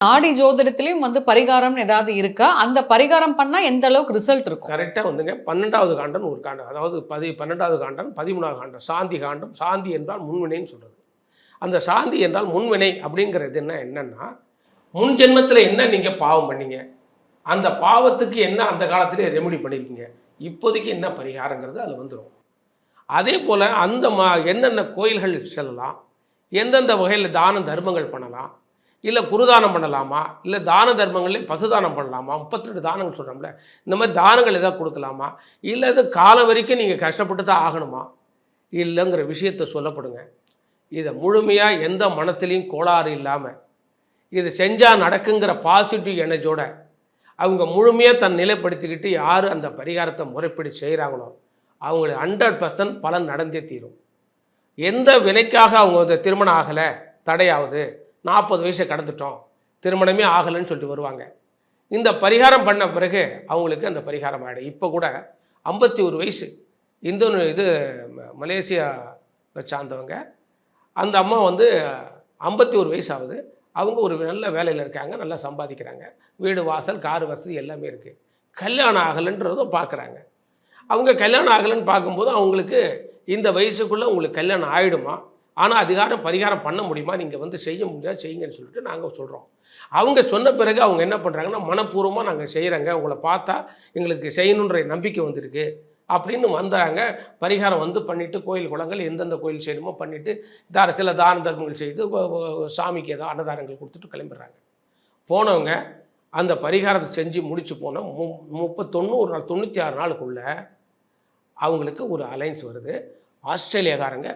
நாடி ஜோதிடத்திலையும் வந்து பரிகாரம்னு ஏதாவது இருக்கா? அந்த பரிகாரம் பண்ணா எந்த அளவுக்கு ரிசல்ட் இருக்கும்? கரெக்டாக வந்துங்க. பன்னெண்டாவது காண்டம் ஒரு காண்டம். அதாவது பதி பன்னெண்டாவது காண்டம் பதிமூணாவது காண்டம். சாந்தி காண்டம். சாந்தி என்றால் முன்வினைன்னு சொல்கிறது அந்த சாந்தி என்றால் முன்வினை அப்படிங்கிறது என்ன என்னன்னா முன் ஜென்மத்தில் என்ன நீங்கள் பாவம் பண்ணீங்க? அந்த பாவத்துக்கு என்ன அந்த காலத்திலே ரெமெடி பண்ணியிருக்கீங்க இப்போதைக்கு என்ன பரிகாரங்கிறது அதில் வந்துடும் அதே போல் அந்த மா என்னென்ன கோயில்கள் செல்லலாம் எந்தெந்த வகையில் தானம் தர்மங்கள் பண்ணலாம் இல்லை குருதானம் பண்ணலாமா? இல்லை தான தர்மங்களே பசுதானம் பண்ணலாமா? முப்பத்தெட்டு தானங்கள் சொல்கிறோம்ல இந்த மாதிரி தானங்கள் எதாவது கொடுக்கலாமா? இல்லை இது காலம் வரைக்கும் நீங்கள் கஷ்டப்பட்டு தான் ஆகணுமா? இல்லைங்கிற விஷயத்தை சொல்லப்படுங்க. இதை முழுமையாக எந்த மனசுலையும் கோளாறு இல்லாமல் இதை செஞ்சால் நடக்குங்கிற பாசிட்டிவ் எனர்ஜியோட அவங்க முழுமையாக தன் நிலைப்படுத்திக்கிட்டு யார் அந்த பரிகாரத்தை முறைப்படி செய்கிறாங்களோ அவங்களுக்கு ஹண்ட்ரட் பர்சன்ட் பலன் நடந்தே தீரும். எந்த வினைக்காக அவங்க திருமணம் ஆகலை தடையாகுது நாற்பது வயசை கடந்துட்டோம். திருமணமே ஆகலைன்னு சொல்லிட்டு வருவாங்க. இந்த பரிகாரம் பண்ண பிறகு அவங்களுக்கு அந்த பரிகாரம் ஆகிடும் இப்போ கூட ஐம்பத்தி ஒரு வயசு. இந்தோ இது ம- மலேசியா சார்ந்தவங்க. அந்த அம்மா வந்து ஐம்பத்தி ஒரு வயசு ஆகுது அவங்க ஒரு நல்ல வேலையில் இருக்காங்க. நல்லா சம்பாதிக்கிறாங்க. வீடு வாசல் கார் வசதி எல்லாமே இருக்குது கல்யாணம் ஆகலைன்றதும் பார்க்குறாங்க அவங்க கல்யாணம் ஆகலைன்னு பார்க்கும்போது அவங்களுக்கு இந்த வயசுக்குள்ளே உங்களுக்கு கல்யாணம் ஆகிடுமா ஆனால் அதிகாரம் பரிகாரம் பண்ண முடியுமா? நீங்கள் வந்து செய்ய முடியாது செய்யுங்கன்னு சொல்லிட்டு நாங்கள் சொல்கிறோம் அவங்க சொன்ன பிறகு அவங்க என்ன பண்ணுறாங்கன்னா மனப்பூர்வமாக நாங்கள் செய்கிறோங்க உங்களை பார்த்தா எங்களுக்கு செய்யணுன்ற நம்பிக்கை வந்திருக்கு. அப்படின்னு வந்தாங்க. பரிகாரம் வந்து பண்ணிவிட்டு கோயில் குளங்கள் எந்தெந்த கோயில் செய்யணுமோ பண்ணிவிட்டு தார சில தான தர்மங்கள் செய்து சாமிக்கு ஏதோ அன்னதானங்கள் கொடுத்துட்டு கிளம்பிடுறாங்க. போனவங்க அந்த பரிகாரத்தை செஞ்சு முடிச்சு போன மு முப்பத்தொண்ணூறு நாள் தொண்ணூற்றி ஆறு நாளுக்குள்ளே அவங்களுக்கு ஒரு அலைன்ஸ் வருது. ஆஸ்திரேலியாக்காரங்க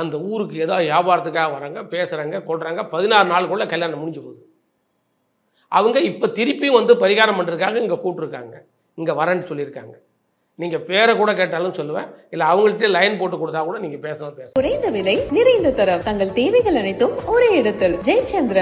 அந்த ஊருக்கு ஏதோ வியாபாரத்துக்காக வராங்க பேசுகிறாங்க கொள்கிறாங்க பதினாறு நாளுக்குள்ளே கல்யாணம் முடிஞ்சு போகுது. அவங்க இப்போ திருப்பியும் வந்து பரிகாரம் பண்ணுறதுக்காக இங்கே கூப்பிட்ருக்காங்க இங்கே வரேன்னு சொல்லியிருக்காங்க. நீங்கள் பேரை கூட கேட்டாலும் சொல்லுவேன். இல்லை அவங்கள்ட்ட லைன் போட்டு கொடுத்தா கூட நீங்கள் பேசலாம் பேச குறைந்த விலை நிறைந்த தரம். தங்கள் தேவைகள் அனைத்தும் ஒரே இடத்தில். ஜெயச்சந்திரன்.